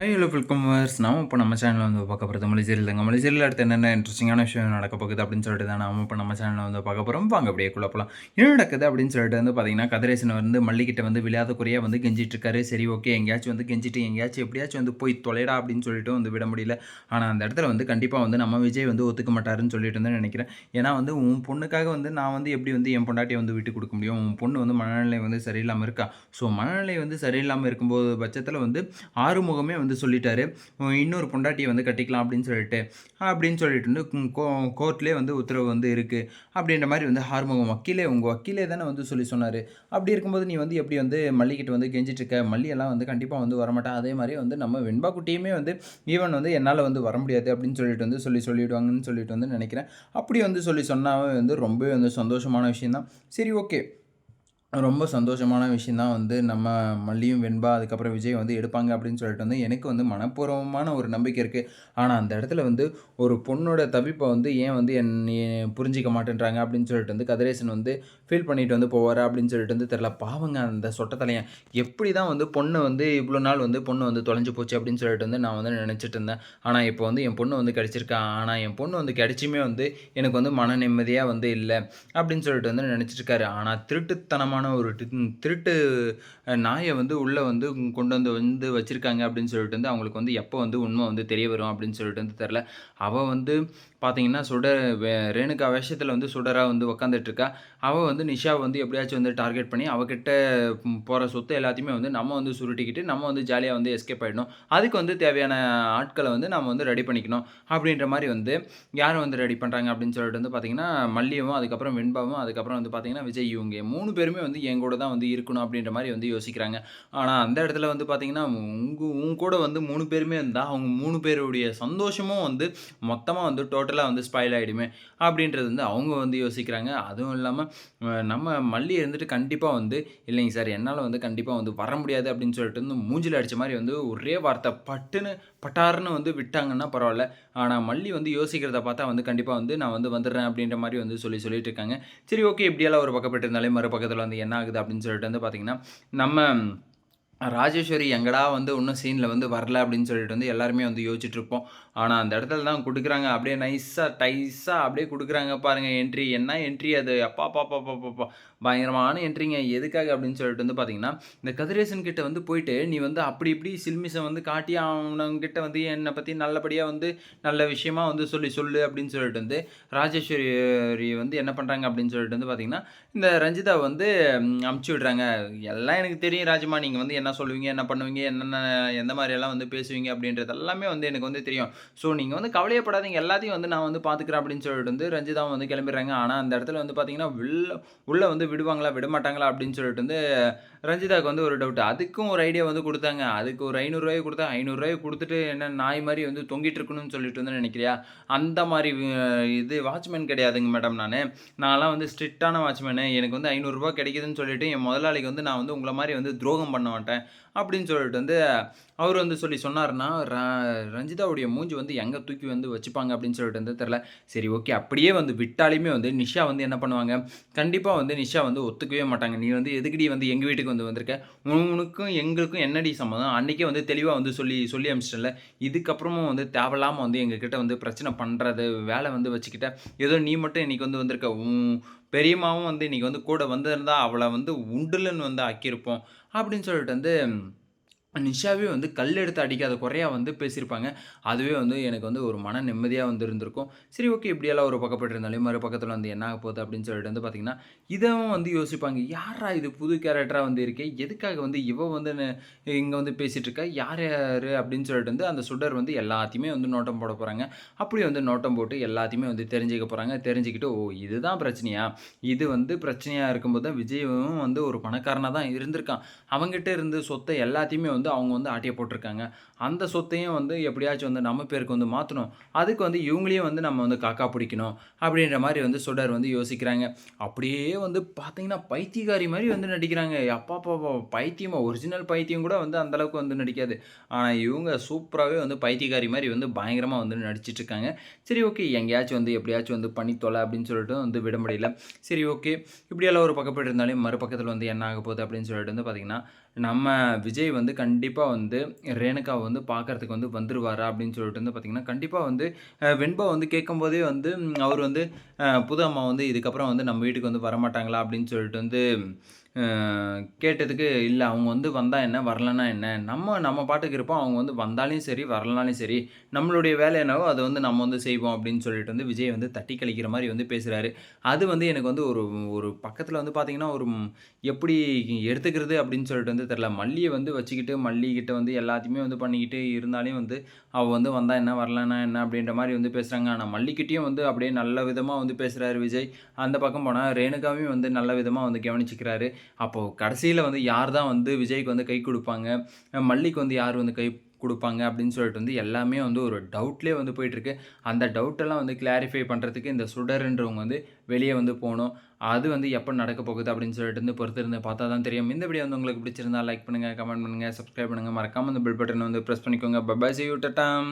Hello welcome verse நாம இப்போ நம்ம சேனலில் வந்து பார்க்க போகிறது மொழி சீரியல் தாங்க. மொழி சீரியல் அடுத்து என்னென்ன இன்ட்ரெஸ்டிங்கான விஷயம் நடக்க போகுது அப்படின்னு சொல்லிட்டு தான் நாம இப்போ நம்ம சேனலில் வந்து பார்க்க போகிறோம் வாங்க அப்படியே குள்ள போகலாம் என்ன நடக்குது அப்படின்னு சொல்லிட்டு வந்து பார்த்தீங்கன்னா கதிரேசன் வந்து மல்லிகிட்ட வந்து விளையாத குறையாக வந்து கெஞ்சிட்டு இருக்காரு. சரி ஓகே எங்கேயாச்சும் வந்து கெஞ்சிட்டு எங்கேயாச்சும் எப்படியாச்சும் வந்து போய் தொலைடா அப்படின்னு சொல்லிட்டு வந்து விட முடியல. ஆனால் அந்த இடத்துல வந்து கண்டிப்பாக வந்து நம்ம விஜய் வந்து ஒத்துக்க மாட்டாருன்னு சொல்லிட்டு வந்து நினைக்கிறேன். ஏன்னா வந்து உன் பொண்ணுக்காக வந்து நான் வந்து எப்படி வந்து என் பொண்டாட்டியை வந்து விட்டு கொடுக்க முடியும்? உன் பொண்ணு வந்து மனநிலை வந்து சரியில்லாமல் இருக்கா? ஸோ மனநிலை வந்து சரியில்லாமல் இருக்கும்போது பட்சத்தில் வந்து ஆறுமுகமே வந்து சொல்லிட்டாரு. இன்னொரு பொண்டாட்டியை வந்து கட்டிக்கலாம் அப்படின்னு சொல்லிட்டு. அப்படின்னு சொல்லிட்டு வந்து கோ கோர்ட்லேயே வந்து உத்தரவு வந்து இருக்குது அப்படின்ற மாதிரி வந்து ஆறுமுகம் வக்கீலே உங்கள் வக்கீலே தானே வந்து சொல்லி சொன்னார். அப்படி இருக்கும்போது நீ வந்து எப்படி வந்து மல்லிக்கிட்ட வந்து கெஞ்சிட்ருக்க மல்லியெல்லாம் வந்து கண்டிப்பாக வந்து வரமாட்டான் அதே மாதிரி வந்து நம்ம வெண்பா குட்டியுமே வந்து ஈவன் வந்து என்னால் வந்து வர முடியாது அப்படின்னு சொல்லிட்டு வந்து சொல்லி சொல்லிவிடுவாங்கன்னு சொல்லிட்டு வந்து நினைக்கிறேன். அப்படி வந்து சொல்லி சொன்னாவே வந்து ரொம்பவே வந்து சந்தோஷமான விஷயந்தான் சரி ஓகே. ரொம்ப சந்தோஷமான விஷயந்தான் வந்து நம்ம மல்லியும் வெண்பா அதுக்கப்புறம் விஜய் வந்து எடுப்பாங்க அப்படின்னு சொல்லிட்டு வந்து எனக்கு வந்து மனப்பூர்வமான ஒரு நம்பிக்கை இருக்குது ஆனால் அந்த இடத்துல வந்து ஒரு பொண்ணோட தவிப்பை வந்து ஏன் வந்து என் புரிஞ்சிக்க மாட்டேன்றாங்க அப்படின்னு சொல்லிட்டு வந்து கதிரேசன் வந்து ஃபீல் பண்ணிட்டு வந்து போவார் அப்படின்னு சொல்லிட்டு வந்து தெரில பாவங்க அந்த சொட்டத்தலையன் எப்படி தான் வந்து பொண்ணு வந்து இவ்வளோ நாள் வந்து பொண்ணு வந்து தொலைஞ்சு போச்சு அப்படின்னு சொல்லிட்டு வந்து நான் வந்து நினச்சிட்டு இருந்தேன். ஆனால் இப்போ வந்து என் பொண்ணு வந்து கிடச்சிருக்கா? ஆனால் என் பொண்ணு வந்து கிடச்சியுமே வந்து எனக்கு வந்து மன நிம்மதியாக வந்து இல்லை அப்படின்னு சொல்லிட்டு வந்து நினச்சிருக்காரு ஆனால் திருட்டுத்தனமான ஒரு திருட்டு நாயை வந்து உள்ளே வந்து கொண்டு வந்து வந்து வச்சுருக்காங்க அப்படின்னு சொல்லிட்டு வந்து அவங்களுக்கு வந்து எப்போ வந்து உண்மை வந்து தெரிய வரும் அப்படின்னு சொல்லிட்டு வந்து தெரில அவள் வந்து பார்த்தீங்கன்னா சுடர் வே- ரேணுகா வேஷத்தில் வந்து சுடராக வந்து உக்காந்துட்டுருக்கா அவள் வந்து நிஷா வந்து எப்படியாச்சும் வந்து டார்கெட் பண்ணி அவகிட்ட போகிற சொத்து எல்லாத்தையுமே வந்து நம்ம வந்து சுருட்டிக்கிட்டு நம்ம வந்து ஜாலியாக வந்து எஸ்கேப் ஆகிடணும் அதுக்கு வந்து தேவையான ஆட்களை வந்து நம்ம வந்து ரெடி பண்ணிக்கணும் அப்படின்ற மாதிரி வந்து யார் வந்து ரெடி பண்ணுறாங்க அப்படின்னு சொல்லிட்டு வந்து பார்த்தீங்கன்னா மல்லியவும் அதுக்கப்புறம் வெண்பாவும் அதுக்கப்புறம் வந்து பார்த்தீங்கன்னா விஜய் இவங்க மூணு பேருமே வந்து என் கூட தான் வந்து இருக்கணும் அப்படின்ற மாதிரி வந்து யோசிக்கிறாங்க. ஆனால் அந்த இடத்துல வந்து பார்த்தீங்கன்னா உங்க கூட வந்து மூணு பேருமே இருந்தால் அவங்க மூணு பேருடைய சந்தோஷமும் வந்து மொத்தமாக வந்து டோட்டலாக வந்து ஸ்பாயில் ஆகிடுமே அப்படின்றது வந்து அவங்க வந்து யோசிக்கிறாங்க. அதுவும் இல்லாமல் நம்ம மல்லி இருந்துட்டு கண்டிப்பாக வந்து இல்லைங்க சார் என்னால் வந்து கண்டிப்பாக வந்து வர முடியாது அப்படின்னு சொல்லிட்டு வந்து மூஞ்சில் அடித்த மாதிரி வந்து ஒரே வார்த்தை பட்டுன்னு பட்டார்னு வந்து விட்டாங்கன்னா பரவாயில்ல. ஆனால் மல்லி வந்து யோசிக்கிறத பார்த்தா வந்து கண்டிப்பாக வந்து நான் வந்து வந்துடுறேன் அப்படின்ற மாதிரி வந்து சொல்லி சொல்லிட்டு இருக்காங்க. சரி ஓகே இப்படியெல்லாம் ஒரு பக்கப்பட்டு இருந்தாலே மறு பக்கத்தில் வந்து என்ன ஆகுது அப்படின்னு சொல்லிட்டு வந்து பார்த்திங்கன்னா நம்ம ராஜேஸ்வரி எங்கடா வந்து இன்னும் சீனில் வந்து வரல அப்படின்னு சொல்லிட்டு வந்து எல்லாருமே வந்து யோசிச்சுட்ருப்போம் ஆனால் அந்த இடத்துல தான் கொடுக்குறாங்க. அப்படியே நைஸாக டைஸாக அப்படியே கொடுக்குறாங்க பாருங்கள் என்ட்ரி என்ன என்ட்ரி அது? அப்பா பாப்பா பாப்பா பயங்கரமான என்ட்ரிங்க எதுக்காக அப்படின்னு சொல்லிட்டு வந்து பார்த்தீங்கன்னா இந்த கதிரேசன் கிட்ட வந்து போயிட்டு நீ வந்து அப்படி இப்படி சில்மிசை வந்து காட்டி அவனங்கிட்ட வந்து என்னை பற்றி நல்லபடியாக வந்து நல்ல விஷயமா வந்து சொல்லி சொல்லு அப்படின்னு சொல்லிட்டு வந்து ராஜேஸ்வரி வந்து என்ன பண்ணுறாங்க அப்படின்னு சொல்லிட்டு வந்து பார்த்தீங்கன்னா இந்த ரஞ்சிதா வந்து அமுச்சு விடுறாங்க. எல்லாம் எனக்கு தெரியும் ராஜமா நீங்கள் வந்து என்ன சொல்லுவீங்க என்ன பண்ணுவீங்க என்னென்ன எந்த மாதிரியெல்லாம் வந்து பேசுவீங்க அப்படின்றது எல்லாமே வந்து எனக்கு வந்து தெரியும். ஸோ நீங்கள் வந்து கவலையப்படாதீங்க. எல்லாத்தையும் வந்து நான் வந்து பார்த்துக்கிறேன் அப்படின்னு சொல்லிட்டு வந்து ரஞ்சிதா வந்து கிளம்பிடுறாங்க. ஆனால் அந்த இடத்துல வந்து பார்த்தீங்கன்னா உள்ள உள்ளே வந்து விடுவாங்களா விட மாட்டாங்களா அப்படின்னு சொல்லிட்டு வந்து ரஞ்சிதாவுக்கு வந்து ஒரு டவுட் அதுக்கும் ஒரு ஐடியா வந்து கொடுத்தாங்க. அதுக்கு ஒரு ஐநூறுரூவாய் கொடுத்தா ஐநூறுரூவாய் கொடுத்துட்டு என்ன நாய் மாதிரி வந்து தொங்கிட்டு இருக்கணும்னு சொல்லிட்டு வந்து நினைக்கிறியா? அந்த மாதிரி இது வாட்ச்மேன் கிடையாதுங்க மேடம் நான். நான்லாம் வந்து ஸ்ட்ரிக்டான வாட்ச்மேனு. எனக்கு வந்து ஐநூறுரூவா கிடைக்குதுன்னு சொல்லிட்டு என் முதலாளிக்கு வந்து நான் வந்து உங்களை மாதிரி வந்து துரோகம் பண்ண மாட்டேன். அப்படின்னு சொல்லிட்டு வந்து அவர் வந்து சொல்லி சொன்னார்னா ர- ரஞ்சிதாவுடைய மூஞ்சி வந்து எங்கே தூக்கி வந்து வச்சுப்பாங்க? அப்படின்னு சொல்லிட்டு வந்து தெரில சரி ஓகே. அப்படியே வந்து விட்டாலுமே வந்து நிஷா வந்து என்ன பண்ணுவாங்க? கண்டிப்பாக வந்து நிஷா வந்து ஒத்துக்கவே மாட்டாங்க. நீ வந்து எதுக்கடி வந்து எங்கள் வீட்டுக்கு வந்து வந்திருக்க? உனக்கும் எங்களுக்கும் என்னடி சம்மதம் அன்றைக்கே வந்து தெளிவாக வந்து சொல்லி சொல்லி அமிச்சிட்டல இதுக்கப்புறமும் வந்து தேவையில்லாமல் வந்து எங்ககிட்ட வந்து பிரச்சனை பண்ணுறது வேலை வந்து வச்சுக்கிட்ட. ஏதோ நீ மட்டும் இன்றைக்கி வந்து வந்திருக்க. உன் பெரியம்மாவும் வந்து இன்னைக்கு வந்து கூட வந்திருந்தா அவளை வந்து உண்டுலன்னு வந்து ஆக்கியிருப்போம். அப்படின்னு சொல்லிட்டு வந்து நிஷாவே வந்து கல் எடுத்து அடிக்காத குறையாக வந்து பேசியிருப்பாங்க. அதுவே வந்து எனக்கு வந்து ஒரு மன நிம்மதியாக வந்து இருந்திருக்கும். சரி ஓகே இப்படியெல்லாம் ஒரு பக்கப்பட்டு இருந்தாலும் மறு பக்கத்தில் வந்து என்ன ஆக போகுது அப்படின்னு சொல்லிட்டு வந்து பார்த்தீங்கன்னா இதவும் வந்து யோசிப்பாங்க. யாரா இது புது கேரக்டராக வந்து இருக்கே? எதுக்காக வந்து இவ வந்து இங்கே வந்து பேசிகிட்டு இருக்கா? யார் யார்? அப்படின்னு சொல்லிட்டு வந்து அந்த சுடர் வந்து எல்லாத்தையுமே வந்து நோட்டம் போட போகிறாங்க அப்படி வந்து நோட்டம் போட்டு எல்லாத்தையுமே வந்து தெரிஞ்சுக்க போகிறாங்க தெரிஞ்சுக்கிட்டு ஓ இதுதான் பிரச்சனையா? இது வந்து பிரச்சனையாக இருக்கும்போது தான் விஜயும் வந்து ஒரு பணக்காரனாக தான் இருந்திருக்கான். அவங்ககிட்ட இருந்து சொத்தை எல்லாத்தையுமே வந்து அவங்க வந்து ஆட்டிய போட்டிருக்காங்க. அந்த சொத்தையும் வந்து எப்படியாச்சும் வந்து நம்ம பேருக்கு வந்து மாற்றணும் அதுக்கு வந்து இவங்களையும் வந்து நம்ம வந்து காக்கா பிடிக்கணும் அப்படின்ற மாதிரி வந்து சுடர் வந்து யோசிக்கிறாங்க. அப்படியே வந்து பார்த்தீங்கன்னா பைத்தியக்காரி மாதிரி வந்து நடிக்கிறாங்க. அப்பா பாப்பா பைத்தியமா? ஒரிஜினல் பைத்தியம் கூட வந்து அந்தளவுக்கு வந்து நடிக்காது. ஆனால் இவங்க சூப்பராகவே வந்து பைத்தியக்காரி மாதிரி வந்து பயங்கரமாக வந்து நடிச்சிட்டு இருக்காங்க சரி ஓகே. எங்கேயாச்சும் வந்து எப்படியாச்சும் வந்து பண்ணி தொலை அப்படின்னு சொல்லிட்டு வந்து விட முடியல. சரி ஓகே. இப்படியெல்லாம் ஒரு பக்கப்பட்டு இருந்தாலே மறுபக்கத்தில் வந்து என்ன ஆக போகுது அப்படின்னு சொல்லிட்டு வந்து பார்த்தீங்கன்னா நம்ம விஜய் வந்து கண்டிப்பாக வந்து ரேணுகா வந்து பார்க்கறதுக்கு வந்து வந்துருவாரா? அப்படின்னு சொல்லிட்டு வந்து பார்த்தீங்கன்னா, கண்டிப்பாக வந்து வெண்பா வந்து கேட்கும்போதே வந்து அவர் வந்து புது அம்மா வந்து இதுக்கப்புறம் வந்து நம்ம வீட்டுக்கு வந்து வரமாட்டாங்களா? அப்படின்னு சொல்லிட்டு வந்து கேட்டதுக்கு, இல்லை அவங்க வந்து வந்தால் என்ன? வரலன்னா என்ன? நம்ம நம்ம பாட்டுக்கு இருப்போம். அவங்க வந்து வந்தாலும் சரி, வரலனாலும் சரி, நம்மளுடைய வேலை என்னவோ அதை வந்து நம்ம வந்து செய்வோம் அப்படின்னு சொல்லிட்டு வந்து விஜய் வந்து தட்டி கழிக்கிற மாதிரி வந்து பேசுகிறாரு அது வந்து எனக்கு வந்து ஒரு ஒரு பக்கத்தில் வந்து பார்த்திங்கன்னா ஒரு எப்படி எடுத்துக்கிறது அப்படின்னு சொல்லிட்டு வந்து தெரியல. மல்லியை வந்து வச்சுக்கிட்டு, மல்லிகிட்ட வந்து எல்லாத்தையுமே வந்து பண்ணிக்கிட்டு இருந்தாலையும் வந்து, அவள் வந்து வந்தால் என்ன? வரலன்னா என்ன? அப்படின்ற மாதிரி வந்து பேசுகிறாங்க ஆனால் மல்லிக்கிட்டேயும் வந்து அப்படியே நல்ல விதமாக வந்து பேசுகிறாரு விஜய். அந்த பக்கம் போனால் ரேணுகாவையும் வந்து நல்ல விதமாக வந்து கவனிச்சிக்கிறாரு அப்போது கடைசியில் வந்து யார் தான் வந்து விஜய்க்கு வந்து கை கொடுப்பாங்க மல்லிக்கு வந்து யார் வந்து கை கொடுப்பாங்க அப்படின்னு சொல்லிட்டு வந்து எல்லாமே வந்து ஒரு டவுட்லேயே வந்து போயிட்டுருக்கு. அந்த டவுட்டெல்லாம் வந்து கிளாரிஃபை பண்ணுறதுக்கு இந்த சுடர்ன்றவங்க வந்து வெளியே வந்து போகணும் அது வந்து எப்போ நடக்க போகுது அப்படின்னு சொல்லிட்டு வந்து பொறுத்திருந்து பார்த்தா தான் தெரியும். இந்த வீடியோ வந்து உங்களுக்கு பிடிச்சிருந்தா லைக் பண்ணுங்க, கமெண்ட் பண்ணுங்கள் சப்ஸ்கிரைப் பண்ணுங்க. மறக்காமல் அந்த பில் பட்டனை வந்து பிரஸ் பண்ணிக்கோங்க. Bye bye by. யூ. டட்டாம்